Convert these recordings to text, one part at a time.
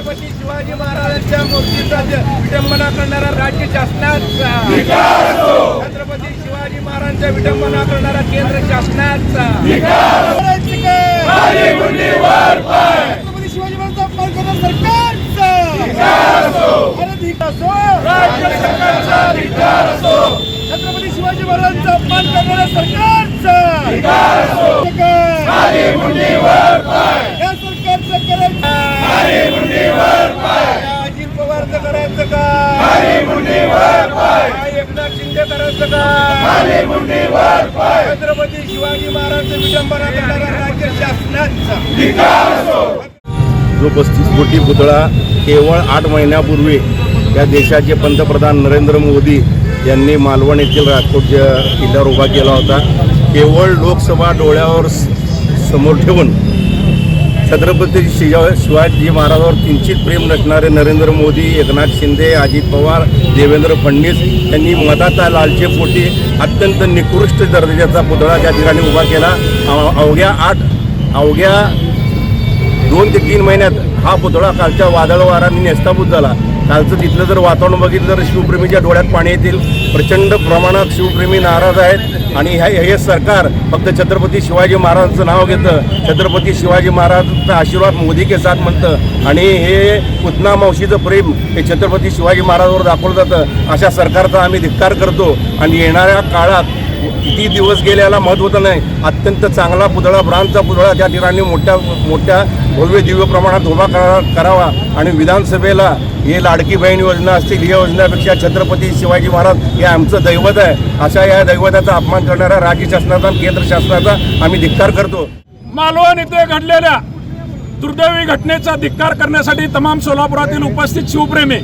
छत्रपती शिवाजी महाराजांच्या मूर्तीचा विडंबना करणारा राज्य शासनाचा छत्रपती शिवाजी महाराजांच्या विडंबना करणारा केंद्र शासनाचा छत्रपती शिवाजी महाराजांचा सरकारचा. छत्रपती शिवाजी महाराजांचा अपमान करणाऱ्या सरकारचं करायचं या अजित पवारचं करायचं का या एकनाथ शिंदे करायचं का छत्रपती शिवाजी महाराजांचं विडंबना करणाऱ्या राज्य शासनाचा. जो पस्तीस कोटी पुतळा केवळ आठ महिन्यापूर्वी या देशाचे पंतप्रधान नरेंद्र मोदी यांनी मालवण येथील राजकोटच्या किल्ल्यावर उभा केला होता केवळ लोकसभा डोळ्यावर स- समोर ठेवून छत्रपती शिवा शिवाजी महाराजांवर किंचित प्रेम नसणारे नरेंद्र मोदी एकनाथ शिंदे अजित पवार देवेंद्र फडणवीस यांनी मताचा लालचेपोटी अत्यंत निकृष्ट दर्जाचा पुतळा त्या ठिकाणी उभा केला. अवघ्या आठ अवघ्या दोन ते तीन महिन्यात हा पुतळा कालच्या वादळ वाराने नेस्ताभूत झाला. कालचं तिथलं जर वातावरण बघितलं तर शिवप्रेमीच्या डोळ्यात पाणी येतील. प्रचंड प्रमाणात शिवप्रेमी नाराज आहेत. आणि हे हे सरकार फक्त छत्रपती शिवाजी महाराजांचं नाव घेतं. छत्रपती शिवाजी महाराजांचा आशीर्वाद मोदी के साथ म्हणतं. आणि हे पुतना मावशीचं प्रेम हे छत्रपती शिवाजी महाराजांवर दाखवलं जातं. अशा सरकारचा आम्ही धिक्कार करतो. आणि येणाऱ्या काळात किती दिवस गेल्याला महत्त्वाचं नाही. अत्यंत चांगला पुतळा ब्रांडचा पुतळा त्या ठिकाणी मोठ्या मोठ्या भव्य दिव्य प्रमाणात उभा करा करावा आणि विधानसभेला हे लाडकी बहीण योजना असतील या योजनेपेक्षा छत्रपती शिवाजी महाराज हे आमचं दैवत आहे. अशा या दैवताचा अपमान करणाऱ्या राज्य शासनाचा आणि केंद्र शासनाचा आम्ही धिक्कार करतो. मालवण इथे घडलेल्या दुर्दैवी घटनेचा धिक्कार करण्यासाठी तमाम सोलापुरातील उपस्थित शिवप्रेमी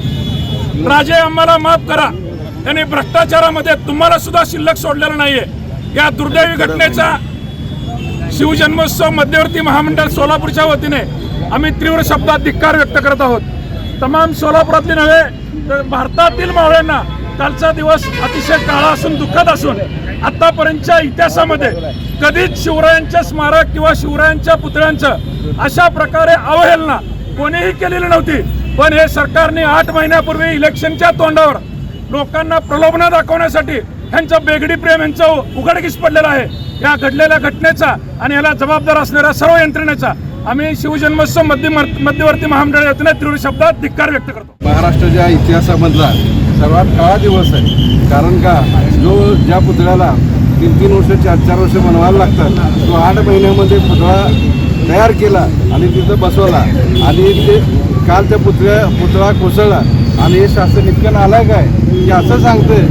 राजे आम्हाला माफ करा. त्यांनी भ्रष्टाचारामध्ये तुम्हाला सुद्धा शिल्लक सोडलेलं नाहीये. या दुर्दैवी घटनेचा शिवजन्मोत्सव मध्यवर्ती महामंडळ सोलापूरच्या वतीने आम्ही तीव्र शब्दात धिक्कार व्यक्त करत आहोत. तमाम सोलापुरातले नव्हे तर भारतातील मावळ्यांना कालचा दिवस अतिशय काळा असून दुःखद असून आतापर्यंतच्या इतिहासामध्ये कधीच शिवरायांच्या स्मारक किंवा शिवरायांच्या पुतळ्यांचं अशा प्रकारे अवहेलना कोणीही केलेली नव्हती. पण हे सरकारने आठ महिन्यापूर्वी इलेक्शनच्या तोंडावर लोकांना प्रलोभना दाखवण्यासाठी ह्यांचं बेगडी प्रेम यांचं उघडकीस पडलेलं आहे. या घडलेल्या घटनेचा आणि याला जबाबदार असणाऱ्या सर्व यंत्रणेचा आम्ही शिवजन्मोत्सव मध्य मध्यवर्ती महामंडळ योजना तीव्र शब्दात धिक्कार व्यक्त करतो. महाराष्ट्राच्या इतिहासामधला सर्वात काळा दिवस आहे कारण का जो ज्या पुतळ्याला तीन तीन वर्ष चार चार वर्ष बनवायला लागतात तो आठ महिन्यामध्ये पुतळा तयार केला आणि तिथं बसवला. आणि ते काल त्या पुतळ्या पुतळा कोसळला. आणि हे शासन इतकं नालायक आहे की असं सांगतंय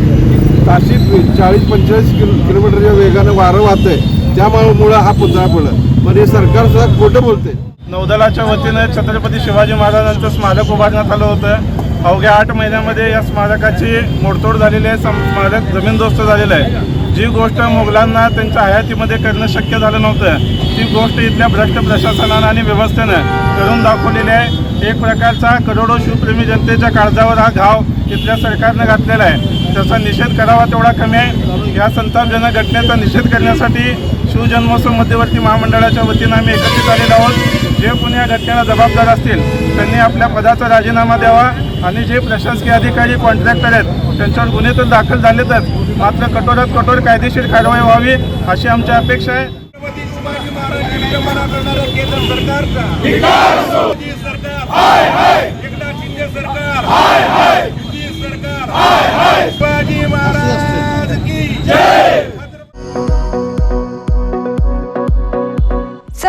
ताशी चाळीस पंचेचाळीस किलो किलोमीटरच्या वेगानं वारं वाहतंय. त्यामुळं मुळं हा पुतळा पडला. पण हे सरकार सुद्धा खोटं बोलते नौदलाच्या वतीनं छत्रपती शिवाजी महाराजांचं स्मारक उभारण्यात आलं होतं. अवघ्या आठ महिन्यामध्ये या स्मारकाची मोडतोड झालेली आहे. सम- स्मारक जमीनदोस्त झालेलं आहे. जी गोष्ट मुघलांना त्यांच्या हयातीमध्ये करणं शक्य झालं नव्हतं ती गोष्ट इथल्या भ्रष्ट प्रशासनानं आणि व्यवस्थेनं करून दाखवलेली आहे. एक प्रकारचा करोडो शिवप्रेमी जनतेच्या काळजावर हा घाव इथल्या सरकारनं घातलेला आहे. त्याचा निषेध करावा तेवढा कमी आहे. या संतापजनक घटनेचा निषेध करण्यासाठी शिवजन्मोत्सव मध्यवर्ती महामंडळाच्या वतीनं आम्ही एकत्रित आलेलो आहोत. जे कोणी या घटनेला जबाबदार असतील त्यांनी आपल्या पदाचा राजीनामा द्यावा आणि जे प्रशासकीय अधिकारी कॉन्ट्रॅक्टर आहेत त्यांच्यावर गुन्हे तर दाखल झालेतच मात्र कठोरात कठोर कायदेशीर कारवाई व्हावी अशी आमची अपेक्षा आहे.